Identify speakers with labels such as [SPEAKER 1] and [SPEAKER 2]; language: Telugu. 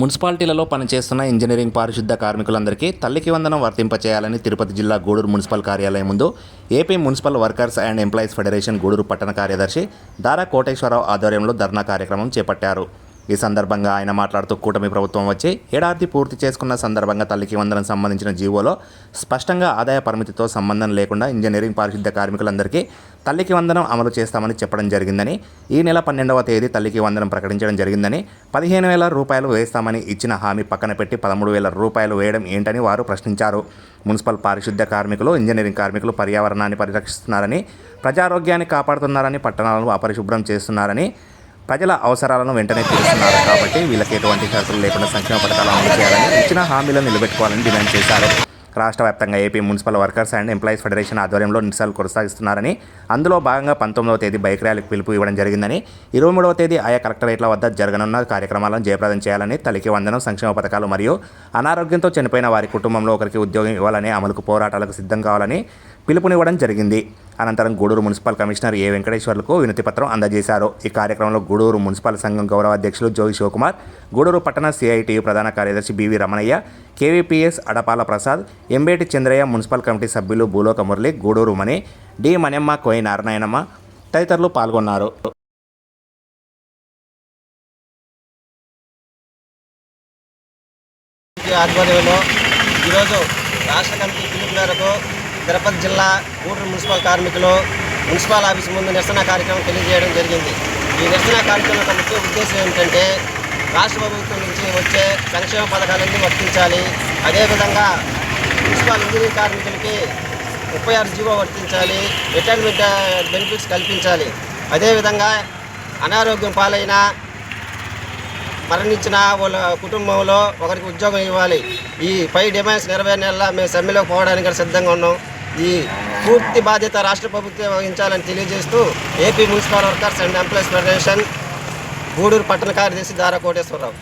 [SPEAKER 1] మున్సిపాలిటీలలో పనిచేస్తున్న ఇంజనీరింగ్ పారిశుద్ధ కార్మికులందరికీ తల్లికి వందనం వర్తింపచేయాలని తిరుపతి జిల్లా గూడూరు మున్సిపల్ కార్యాలయం ముందు AP municipal workers and employees federation Gudur పట్టణ కార్యదర్శి దారా కోటేశ్వరరావు ఆధ్వర్యంలో ధర్నా కార్యక్రమం చేపట్టారు. ఈ సందర్భంగా ఆయన మాట్లాడుతూ కూటమి ప్రభుత్వం వచ్చి ఏడాది పూర్తి చేసుకున్న సందర్భంగా తల్లికి వందనం సంబంధించిన జీవోలో స్పష్టంగా ఆదాయ పరిమితితో సంబంధం లేకుండా ఇంజనీరింగ్ పారిశుద్ధ కార్మికులందరికీ తల్లికి వందనం అమలు చేస్తామని చెప్పడం జరిగిందని ఈ నెల పన్నెండవ తేదీ తల్లికి వందనం ప్రకటించడం జరిగిందని పదిహేను వేల రూపాయలు వేస్తామని ఇచ్చిన హామీ పక్కన పెట్టి పదమూడు వేల రూపాయలు వేయడం ఏంటని వారు ప్రశ్నించారు. మున్సిపల్ పారిశుద్ధ కార్మికులు ఇంజనీరింగ్ కార్మికులు పర్యావరణాన్ని పరిరక్షిస్తున్నారని ప్రజారోగ్యాన్ని కాపాడుతున్నారని పట్టణాలను అపరిశుభ్రం చేస్తున్నారని ప్రజల అవసరాలను వెంటనే తీరుస్తున్నారు కాబట్టి వీళ్ళకి ఎటువంటి షరతులు లేకుండా సంక్షేమ పథకాలు అమలు చేయాలని ఇచ్చిన హామీలను నిలబెట్టుకోవాలని డిమాండ్ చేశారు. రాష్ట్ర వ్యాప్తంగా AP municipal workers and employees federation ఆధ్వర్యంలో నిరసనలు కొనసాగిస్తున్నారని అందులో భాగంగా పంతొమ్మిదవ తేదీ బైక్ ర్యాలీకి పిలుపు ఇవ్వడం జరిగిందని ఇరవై మూడవ తేదీ ఆయా కలెక్టరేట్ల వద్ద జరగనున్న కార్యక్రమాలను జయప్రదం చేయాలని తలికి వందనం సంక్షేమ పథకాలు మరియు అనారోగ్యంతో చనిపోయిన వారి కుటుంబంలో ఒకరికి ఉద్యోగం ఇవ్వాలని అమలుకు పోరాటాలకు సిద్ధం కావాలని పిలుపునివ్వడం జరిగింది. అనంతరం గూడూరు మున్సిపల్ కమిషనర్ ఏ వెంకటేశ్వర్లకు వినతి పత్రం అందజేశారు. ఈ కార్యక్రమంలో గూడూరు మున్సిపల్ సంఘం గౌరవ అధ్యక్షులు జోగి శివకుమార్ గూడూరు పట్టణ సిఐటియు ప్రధాన కార్యదర్శి BV Ramanaiah KVPS Adapala Prasad Embeti Chandraiah municipal committee సభ్యులు భూలోక మురళి గూడూరు మణి డి మణెమ్మ కోయి నారాయణమ్మ తదితరులు పాల్గొన్నారు.
[SPEAKER 2] ఆధ్వర్యంలో ఈరోజు రాష్ట్ర కమిటీ పిలుపు మేరకు తిరుపతి జిల్లా గూడూరు మున్సిపల్ కార్మికులు మున్సిపల్ ఆఫీస్ ముందు నిరసన కార్యక్రమం తెలియజేయడం జరిగింది. ఈ నిరసన కార్యక్రమం యొక్క ముఖ్య ఉద్దేశం ఏమిటంటే రాష్ట్ర ప్రభుత్వం నుంచి వచ్చే సంక్షేమ పథకాలన్నీ వర్తించాలి. అదేవిధంగా మున్సిపల్ ఇంజనీరింగ్ కార్మికులకి ముప్పై ఆరు జీవో వర్తించాలి. రిటైర్మెంట్ బెనిఫిట్స్ కల్పించాలి. అదేవిధంగా అనారోగ్యం పాలైన మరణించిన వాళ్ళ కుటుంబంలో ఒకరికి ఉద్యోగం ఇవ్వాలి. ఈ పై డిమాండ్స్ నెరవేరినల్లా మేము సమ్మెలోకి పోవడానికి సిద్ధంగా ఉన్నాం. ఈ పూర్తి బాధ్యత రాష్ట్ర ప్రభుత్వం వహించాలని తెలియజేస్తూ AP municipal workers and employees federation Gudur పట్టణ కార్యదర్శి దారా కోటేశ్వరరావు.